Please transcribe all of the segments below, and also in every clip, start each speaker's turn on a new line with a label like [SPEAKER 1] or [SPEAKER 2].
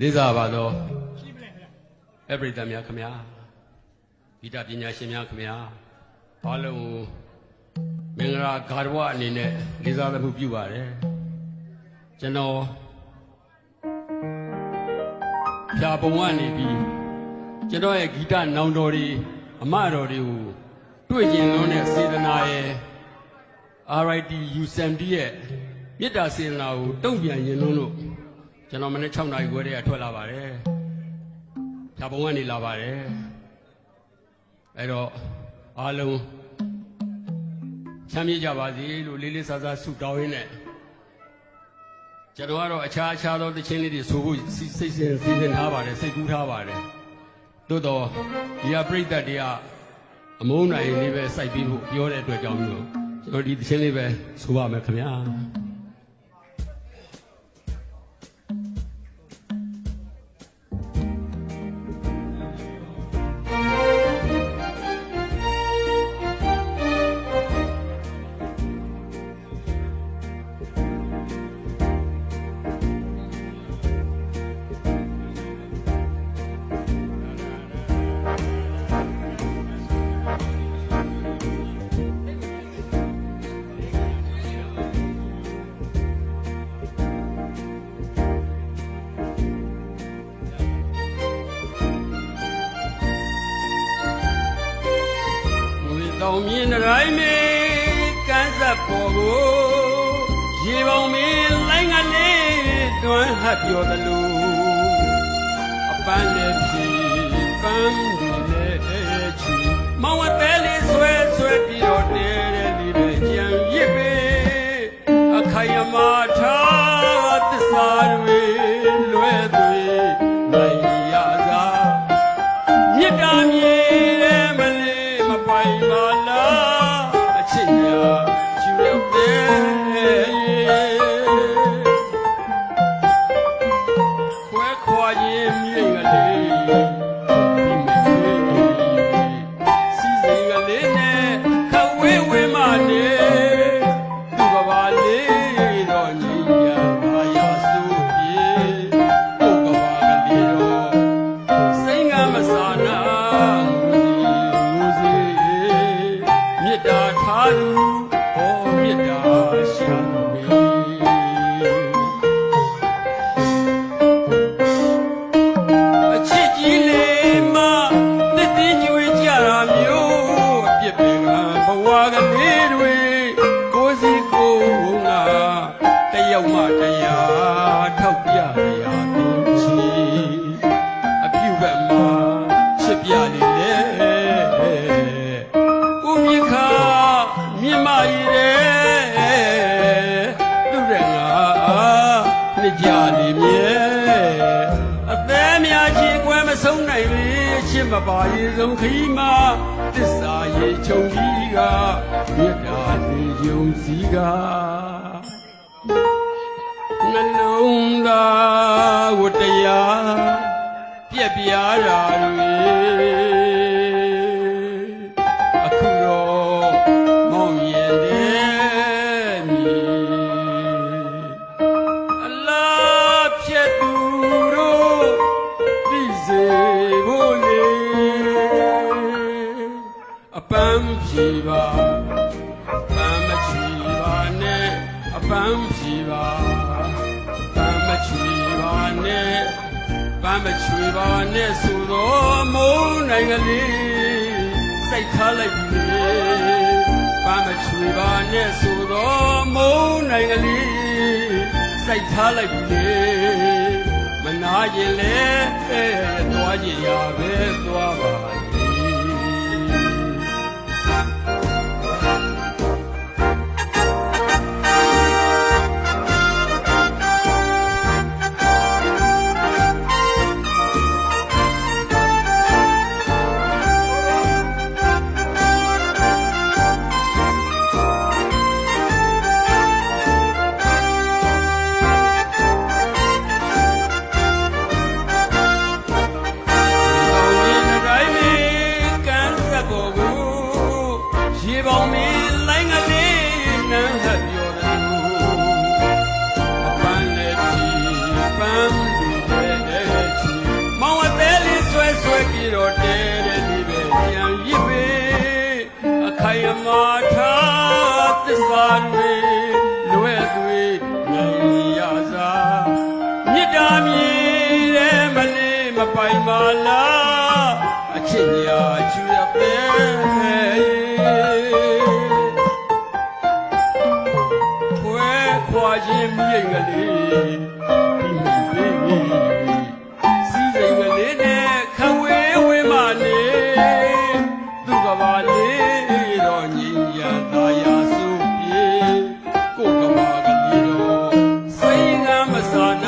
[SPEAKER 1] လေးစားပါတော့အပရိသတ်များခင်ဗျာဂီတပညာရှင်များခင်ဗျာအားလုံးကိုမင်္ဂလာဂါရဝအနေနဲ့လေးစားသမှုပြုပါတယ်ကျွန်တော်ဖြာပုံကနေပြီးကျွန်တော်ရဲ့ဂီတနောင်တော်တွေအမတော်တွေကိုတွေ့ကျင်လွန်းတဲ့စေတနာရဲ့ RIT U70 ရဲ့မေတ္တာစေတနာကိုတုံ့ပြန်ရင်လုံးလို့ ကျွန်တော်မနေ့6နာရီခွဲတည်းကထွက်လာပါတယ်။ဖြာပုံကနေလာပါတယ်။အဲ့တော့အားလုံးချမ်းမြေ့ကြပါစေလို့လေးလေးစားစားဆုတောင်းရင်းနဲ့ကျွန်တော်ကတော့အခြားအခြားသောသချင်းလေးတွေဆိုဖို့စိစိတ်စဉ်စီစဉ်ထားပါတယ်စိတ်ကူးထားပါတယ်။သို့တော့ဒီဟာပြိတ္တတွေကအမုန်းနိုင်လေးပဲစိုက်ပြီးဖို့ပြောတဲ့အတွက်ကြောင့်မျိုးကျွန်တော်ဒီသချင်းလေးပဲဆိုပါမယ်ခင်ဗျာ။ တောင်မြင်းတိုင်းမေကန်းဆက်ပေါ်ကိုရေပေါင်မင်းလိုင်းကလေးတွန်းဟပ်ပြောသလိုအပန်းလည်းဖြီပန်းဒီလည်းချီမောင်ဝတဲလေးဆွဲဆွဲပြီးတော့တဲတဲ့ဒီပဲကြံရစ်ပေအခိုင်အမာ တ္တာထားသူ ပါရေဆုံးခီးမှာတစ္ဆာရေချုံကြီးကမြတ်တာနေယုံစည်းကနှလုံးသားဝတ္တရားပြက်ပြားတာတွေ န်းဖြေပါပမ်းမချီပါနဲ့အပန်းဖြီပါပမ်းမချီပါနဲ့ပမ်းမချီပါနဲ့ဆိုတော့မုန်းနိုင်ကလေးစိတ်ထားလိုက်ပြီလေပမ်းမချီပါနဲ့ဆိုတော့မုန်းနိုင်ကလေးစိတ်ထားလိုက်ပြီလေမနာရင်လေသွားကြရပဲသွားပါ လေးတော်တဲတဲ့ဒီပဲပြန်ရစ်ပေအခိုင်အမာထားသစ္စာတွေလွဲ့သွေးနိုင်ရစာမြစ်တာမြည်တဲ့မလေးမပိုင်ပါလားအချစ်ညာချူရပဲခွဲခွာခြင်းမြိတ်ကလေး on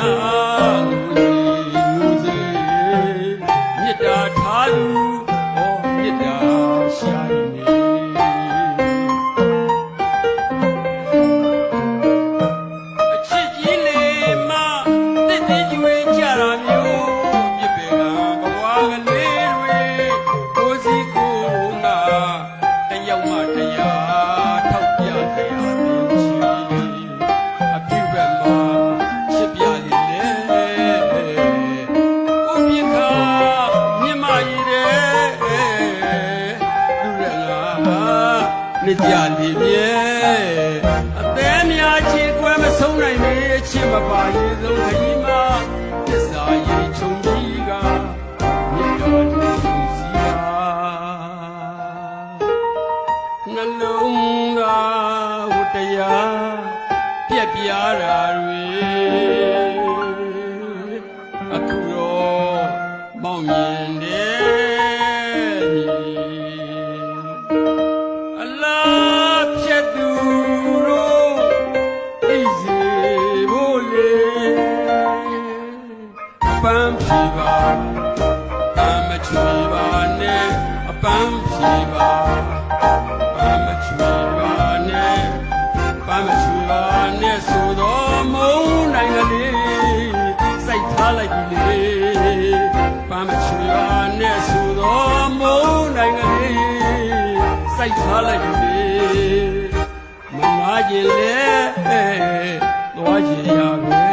[SPEAKER 1] ဆုံးနိုင်မေအချစ်မပါရေဆုံးခကြီးမှာသစ္စာရေချုံကြီးကမြတ်တော်သူစီဟာနှလုံးသားဝတရားပြက်ပြားတာတွေ မချူပါနဲ့ဆိုတော့မုံနိုင်ကလေးစိုက်ထားလိုက်ပြီလေပါမချူပါနဲ့ဆိုတော့မုံနိုင်ကလေးစိုက်ထားလိုက်ပြီလေမနာကျင်လဲသွားကျင်ရပဲ